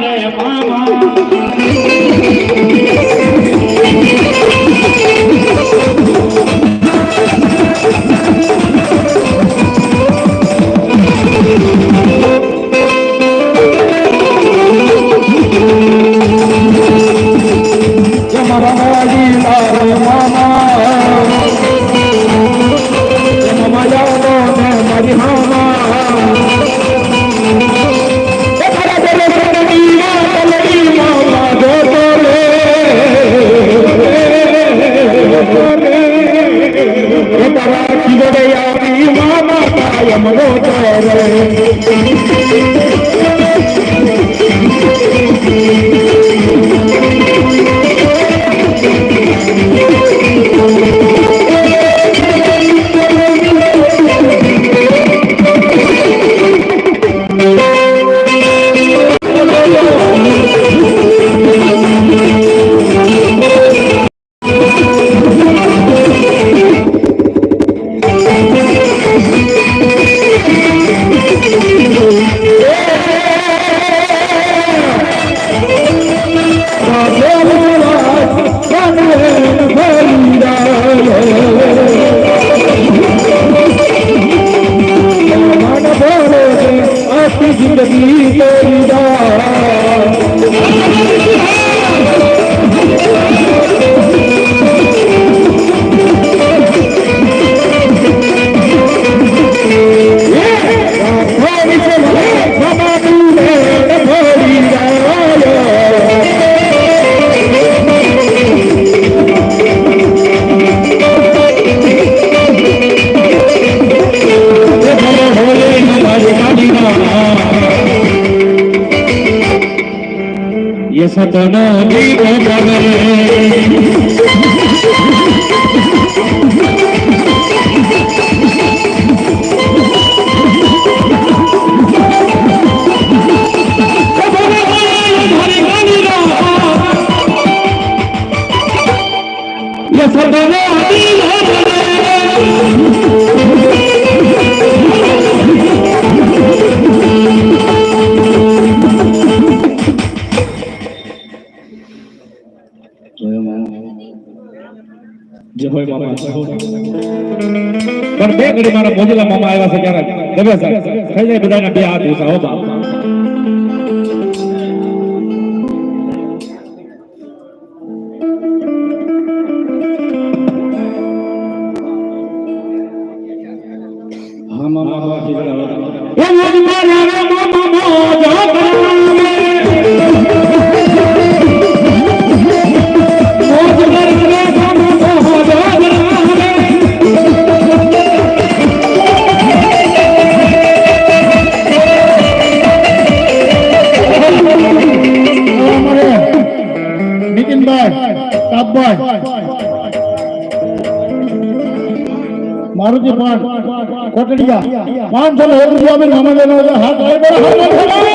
રે મામા மனோகாரே i don't going. બધાના બે હાથ મારુતિ પણ કોટડિયા પાંચસો ને એક રૂપિયા આપીને મામા લેવાનો. હાથ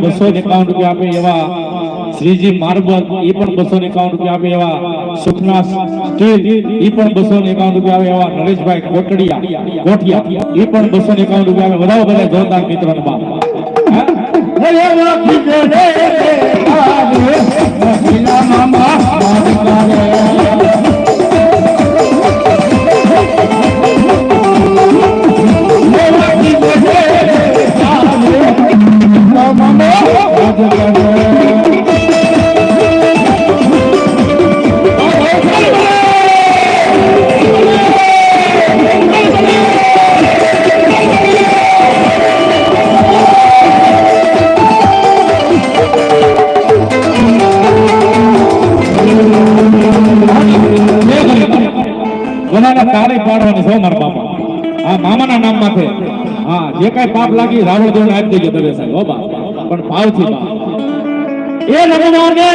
બસો એકાવન રૂપિયા આપે એવા શ્રીજી માર્બલ એ પણ બસો એકાવન રૂપિયા આપે એવા સુખના સ્ટીલ એ પણ બસો એકાવન રૂપિયા આવે એવા નરેશભાઈ કોટડિયા કોઠિયા એ પણ બસો એકાવન રૂપિયા આવે બધા બધા જોરદાર મિત્રો મોજીલા મામા જે કાંઈ પાપ લાગી રાવણ દેવ આપી દેજો દવે સાહેબ, હો બા પણ ભાવથી બા એ રઘુમાને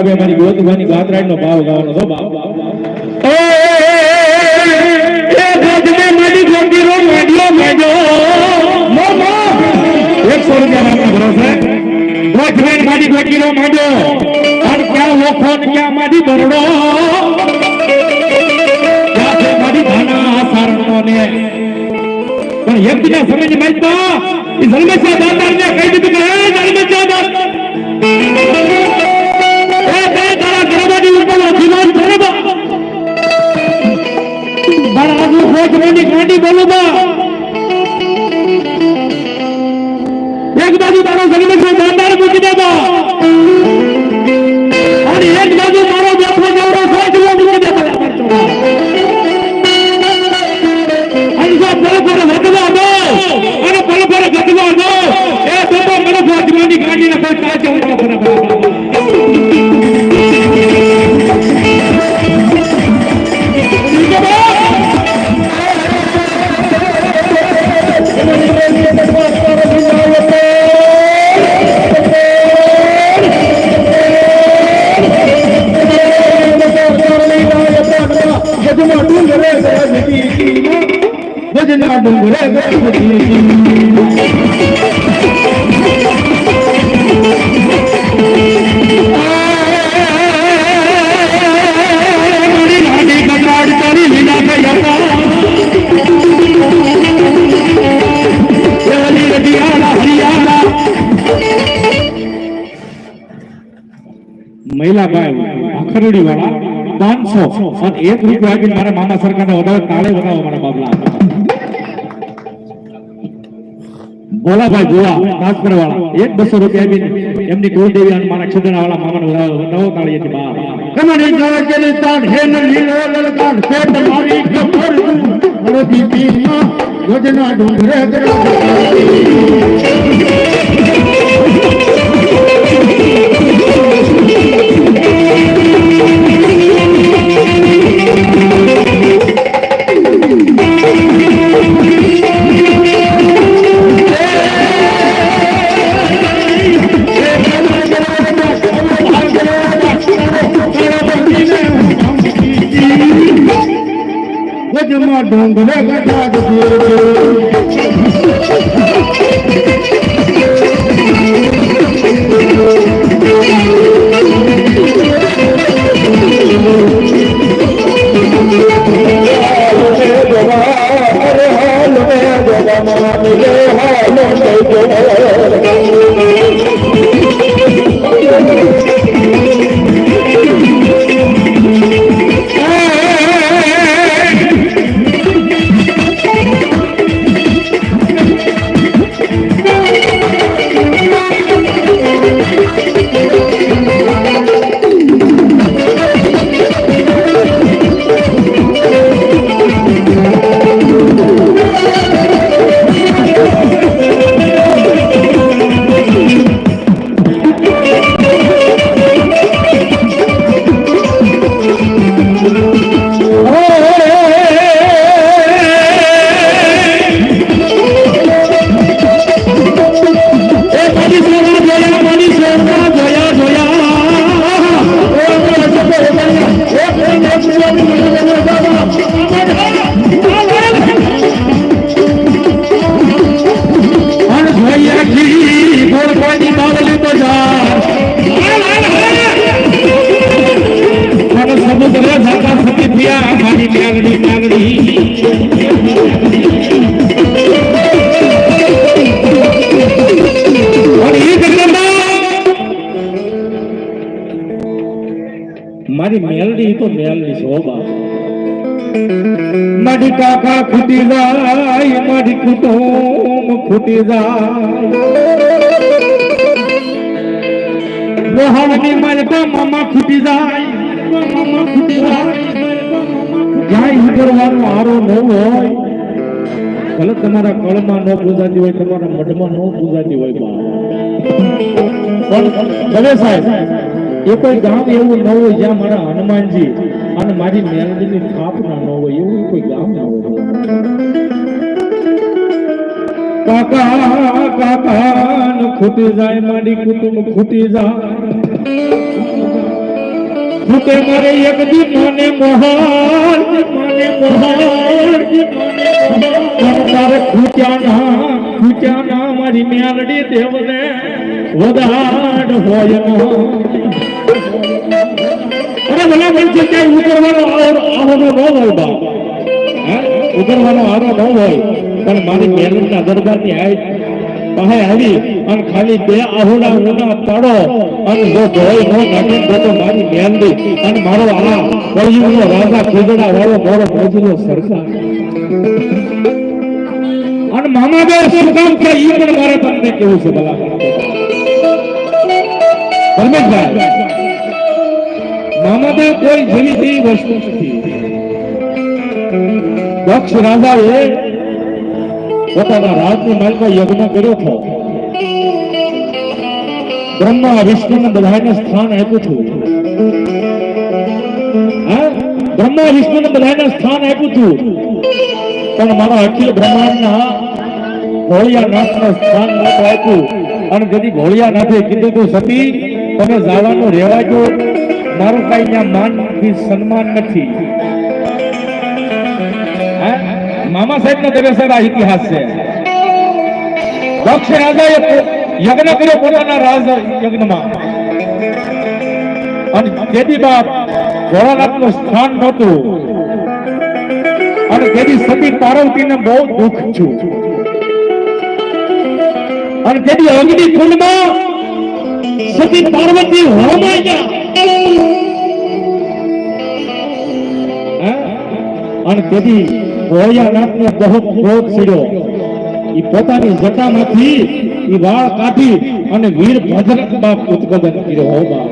પાંચસો ને એક રૂપિયા આપે મારી ગોતભાની ગાત્રાઈ નો ભાવ ગાવાનો છો બાપ એ ગજને મારી ગોતીરો મેડ્યો મેડ્યો એકસો રૂપિયા આપના ભરોસે ગોઠવેન મારી ગોતીરો મેડ્યો અને ક્યાં લોખો ને ક્યાં મારી બરડો. ક્યાં છે મારી ભાના સારણો ને. પણ એક બીજા સમયની માહિતી એ જન્મસ્યા દાતાર ને કહી દીધું કે અખરડી વાળા પાંચસો. અને એક રૂપિયા મારા મામા સરકારને વધારે તાળે બનાવો મારા બાબલા ભોલાભાઈ એમની કુળદેવી અને મારા છોકરા વાળા મામાને ભજના ડુંગરે Cuando me ગઠા મેલની શોભા. મારી કાકા ખૂટી જાય, મારી કુટુંબ ખૂટી જાય. લોહાણની માલકા મામા ખૂટી જાય મામા ખૂટી જાય. આરો ન હોય, ભલે તમારા કળમાં ન હોય, તમારા મઢમાં ન પૂજાતી હોય સાહેબ એ કોઈ ગામ એવું ન હોય જ્યાં મારા હનુમાનજી અને મારી મેલડીની સ્થાપના ન હોય, એવું કોઈ ગામ ના હોય. કાકા કાકા ખૂટી જાય, મારી કુટુંબ ખૂટી જાય. ખૂટે મારે એક દી મને મોહન મને મોહન. તારે ખૂટ્યા ના ખૂટ્યા ના મારી મેલડી દેવને વધાડ હોય ખાલી બે આહુડા ઊના પાડો અને જો ભોય નો નાખી તો મારી મહેંદી અને મારો આ રાજા ખુદડા વાળો મારો નો સરકાર અને મામા બે કામ કે ઈ પણ મારે તમને કેવું છે ભલા ધર્મેશભાઈ મામા કોઈ જેવી તેવી વસ્તુ નથી. દક્ષ રાજાએ પોતાના રાજની માલમાં યજ્ઞ કર્યો હતો. બ્રહ્મા, વિષ્ણુને બધાને સ્થાન આપ્યું હતું. બ્રહ્મા, વિષ્ણુને બધાને સ્થાન આપ્યું હતું. પણ મારા અખિલ બ્રહ્માંડના ભોળિયાનાથને સ્થાન નહોતું આપ્યું. અને જેથી ભોળિયાનાથે કીધું તું સતી, તમે જવાનું રહેવા દો મારું કઈ માન નથી, સન્માન નથી. મામા સાહેબ નો દેવેસર આ ઇતિહાસ છે. દક્ષ રાજાએ પો- યજ્ઞ કર્યો પોતાના રાજ યજ્ઞમાં. અને તેથી બાપ ભોળાનાથનું સ્થાન નહોતું. અને તેની સતી પાર્વતીને બહુ દુઃખ છું અને તેની અગ્નિ કુંડમાં સતી પાર્વતી હોમાઈ ગયા અને તેથી ભોળિયાનાથને બહુ ક્રોધ ચડ્યો ઈ પોતાની જટામાંથી ઈ વાળ કાઢી અને વીર ભદ્રક બાપ ઉત્પાદન કર્યો. હો બાપ.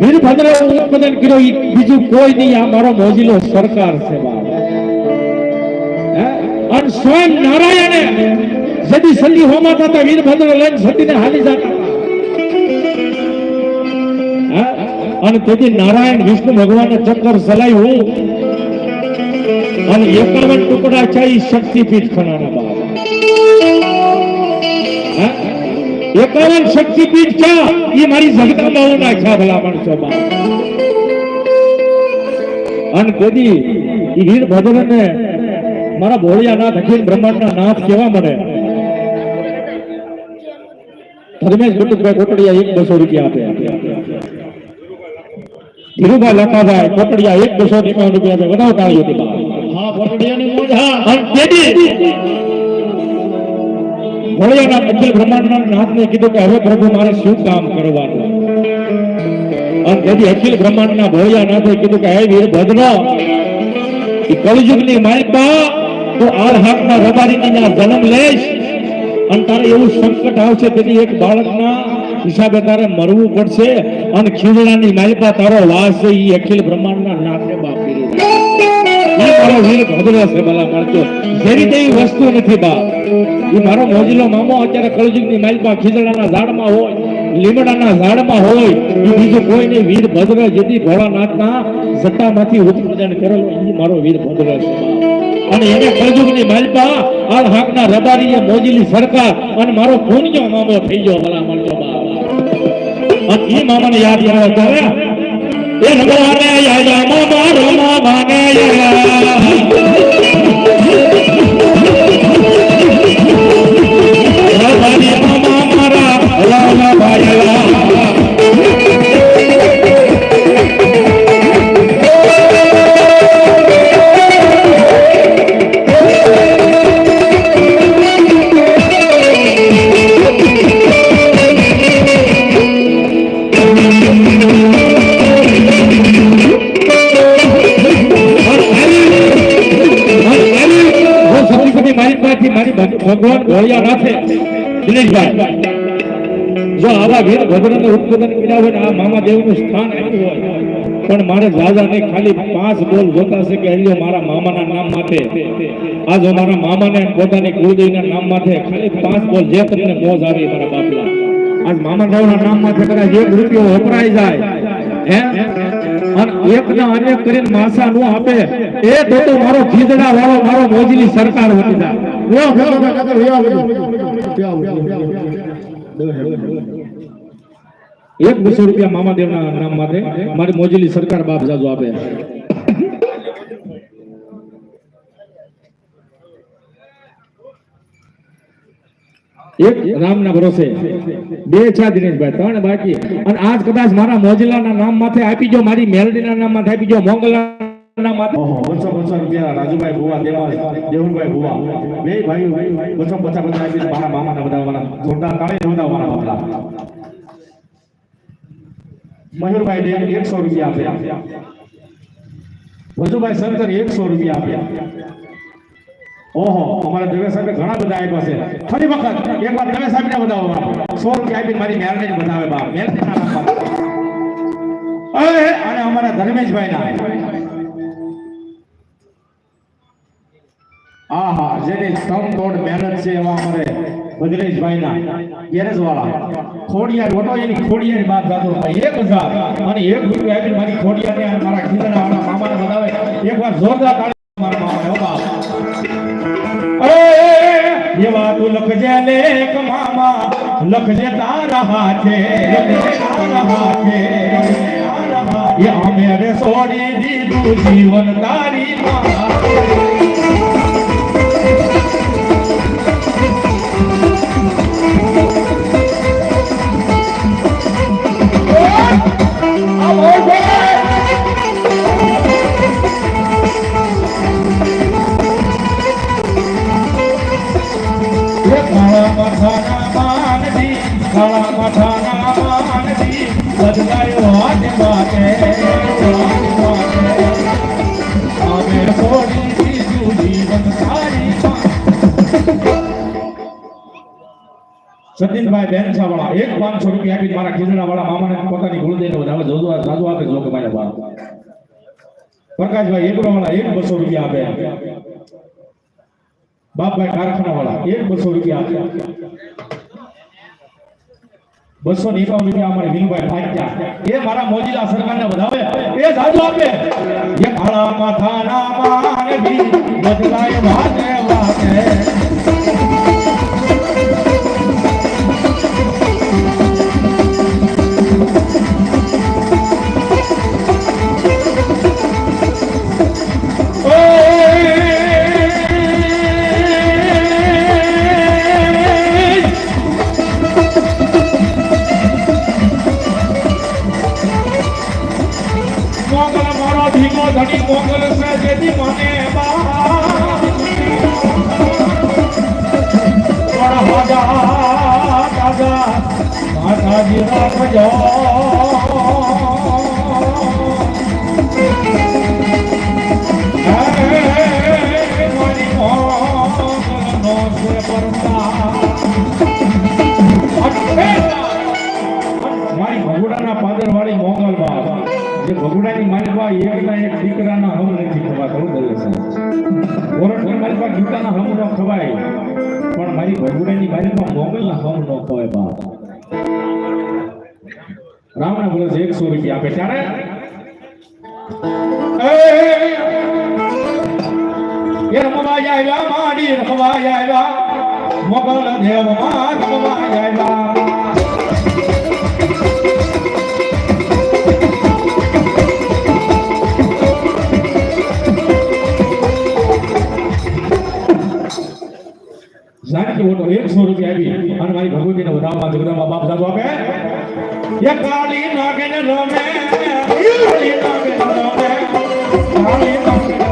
વીર ભદ્ર ઉત્પાદન કર્યો. ઈ બીજું કોઈ નહીં, આ મારો મોજીલો સરકાર છે અને સ્વયં નારાયણે સદી સતી હોમા થતા વીરભદ્ર લઈને સતીને હાલી જતા. અને તેથી નારાયણ, વિષ્ણુ ભગવાન ચક્કર ચલાવ્યું અને એકાવન ટુકડા છે એ શક્તિપીઠ ખણાના હે? એકાવન શક્તિપીઠ છે એ મારી જગદંબાઓ છે ભલા માણસો અને તેથી ઈ વીરભદ્રને મારા ભોળિયાનાથ અખિલ બ્રહ્માંડના નાથ કેવા મળે? ધર્મેશ ગુટુભાઈ કોટડિયા એક બસો રૂપિયા આપે. ધીરુભાઈ લખાભાઈ કોટડિયા એક બસો એકાવન રૂપિયા વધારો કાઢ્યો હતો. હા કોટડિયાની મોજ હા. અને તેથી ભોળિયાનાથ અખિલ બ્રહ્માંડના નાથને કીધું કે હવે પ્રભુ મારે શું કામ કરવાનું? અને તેથી અખિલ બ્રહ્માંડના ભોળિયાનાથે કીધું કે હે વીરભદ્ર ઈ કળિયુગની માલિકા તું આર હાથના રબારીની ત્યાં જન્મ લઈશ અને તારે એવું સંકટ આવશે. તેથી એક બાળકના હિસાબે તારે મરવું પડશે અને ખીજડાની માલિકા તારો વાસ છે એ અખિલ બ્રહ્માંડના નાથે બાપી વીર ભદ્ર છે, ભલા માણસો. મારો મોજીલો મામો ઈ મારો વીર ભદ્ર છે અને એને કળજુગની માલિકા આ હાકના રબારીએ મોજીલી સરકાર અને મારો પુણ્યો મામો થઈ ગયો, ભલા ઈ મામાને યાદ આવે ત્યારે એ રબારે યાદ મામા રમા ભાગે રબારી ભદ્રને ઉત્પાદન હોય આ મામા દેવનું સ્થાન આપ્યું હોય. પણ મારે દાદા ને ખાલી પાંચ બોલ જોતા કે અહીંયા મારા મામાના નામ માટે આજ મારા મામાને પોતાની કુળદેવીના નામ માટે ખાલી પાંચ બોલ જે તમને મોજ આવી મારા બાપલા આજ મામા દેવના નામ માટે કદાચ એક રૂપિયો વપરાઈ જાય. હે? અને એક ના અનેક કરીને માસા નો આપે. એ તો મારો ખીજડા વાળો, મારો મોજલી સરકાર વટી એક બસો રૂપિયા મામાદેવના નામ માટે મારી મોજીલી સરકાર બાપ જાજુ આપે. એક રામના ભરોસે. બે છે દિનેશભાઈ, ત્રણ બાકી. અને આજ કદાચ મારા મોજલાના નામ માથે આપી જો, મારી મેલડીના નામ માથે આપી જો માથે. બસો બસો રૂપિયા રાજુભાઈ ભુવા દેવુભાઈ ભુવા. બે ભાઈ બસો પચાસ પચાસ મારા મામાના બધા જોરદાર તાળી બધા મારા બાપલા. મયુરભાઈ ડેમ એકસો રૂપિયા આપ્યા. વજુભાઈ શંકર એકસો રૂપિયા આપ્યા. ઓહો, અમારા દવે સાહેબ ઘણા બધા આપ્યા છે. ફરી વખત એકવાર દવે સાહેબને બતાવો સો રૂપિયા આપી મારી મેરને બતાવે બાપ. મેરને ના અરે અને અમારા ધર્મેશભાઈ ના આહા, જેની સ્તંભ તોડ મહેનત છે એવા અમારે ભદ્રેશભાઈ ના ગેરેજ વાળા ખોડિયાર ઓટો એની ખોડિયાર બાદ જાતો એક હજાર અને એક રૂપિયા આપીને મારી ખોડિયાર ને અને મારા ખીદડા વાળા મામાને બતાવે. એકવાર જોરદાર તાળી મારા મામાને, હો બાપ. એવા તું લખજે લેખ મામા. લખજે તારા હાથે તારા હાથે એ અમે રે સોડી દીધું જીવન તારી માં કાળા માથાના માનજી કાળા માથાના માનજી બદલાયો હાથ માટે અમે છોડી દીધું જીવન તારી સતીનભાઈ બેનસા વાળા એક પાંચસો રૂપિયા આપી મારા ખીજડા વાળા મામાને પોતાની ગુરુદેવને વધારે જોજો સાધુ આપે જો કે મારા બાપ પ્રકાશભાઈ એગ્રો વાળા એક બસો રૂપિયા આપે બાપભાઈ કારખાના વાળા એક બસો રૂપિયા બસો ને એકાવન રૂપિયા અમારે વિનુભાઈ ફાટ્યા. એ મારા મોજીલા સરકારને વધાવે, એ સાધુ આપે. એ કાળા માથાના માનવી બદલાય વાતે વાતે ભગુડાના પાદર વાળી મોગલ બા જે ભગુડાની મારી બા એકના એક દીકરાના હમ નથી ખવાતા છે ઓરઠની બા ગીતાના હમ ન ખવાય પણ મારી ભગુડાની મારી મોગલના હમ ન આપે ત્યારે એ રમવા આવ્યા માડી રમવા આવ્યા મોગલ દેવમાં રમવા આવ્યા એકસો રૂપિયા આવી અને મારી ભગવતીને વધાવવા જગદંબા બાપ દાદુ આપે એ નાગે રમે કાળી નાગે